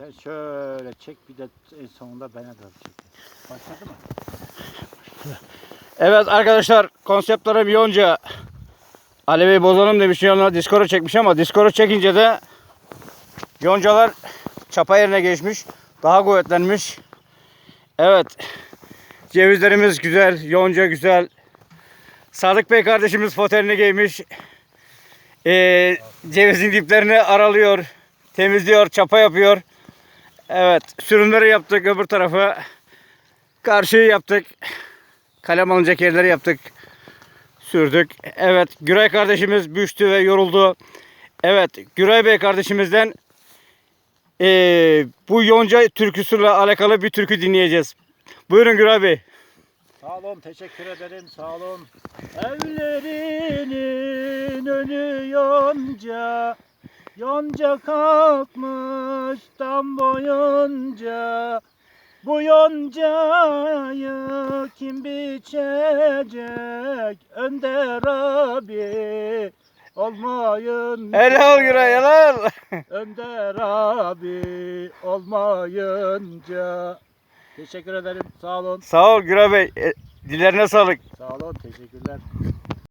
Sen şöyle çek bir de en sonunda bana da çek. Başladı mı? Evet arkadaşlar konseptlerim yonca. Bey bozalım demiş yanına diskoru çekmiş ama diskoru çekince de yoncalar çapa yerine geçmiş. Daha kuvvetlenmiş. Evet. Cevizlerimiz güzel. Yonca güzel. Sadık Bey kardeşimiz foterini giymiş. Ee, cevizin diplerini aralıyor. Temizliyor. Çapa yapıyor. Evet. Sürümleri yaptık öbür tarafa. Karşıyı yaptık. Kalem alınacak yerleri yaptık. Sürdük. Evet Güray kardeşimiz düştü ve yoruldu. Evet Güray Bey kardeşimizden eee, bu Yonca türküsüyle alakalı bir türkü dinleyeceğiz. Buyurun Güray Bey. Sağ olun, teşekkür ederim, sağ olun. Evlerinin önü yonca, yonca kalkmış tam boyunca. Bu yoncayı kim biçecek? Önder abi olmayın. Helal Güray helal. Önder abi olmayınca. Teşekkür ederim. Sağ olun. Sağ ol Güray Bey. E, Dillerine sağlık. Sağ olun. Teşekkürler.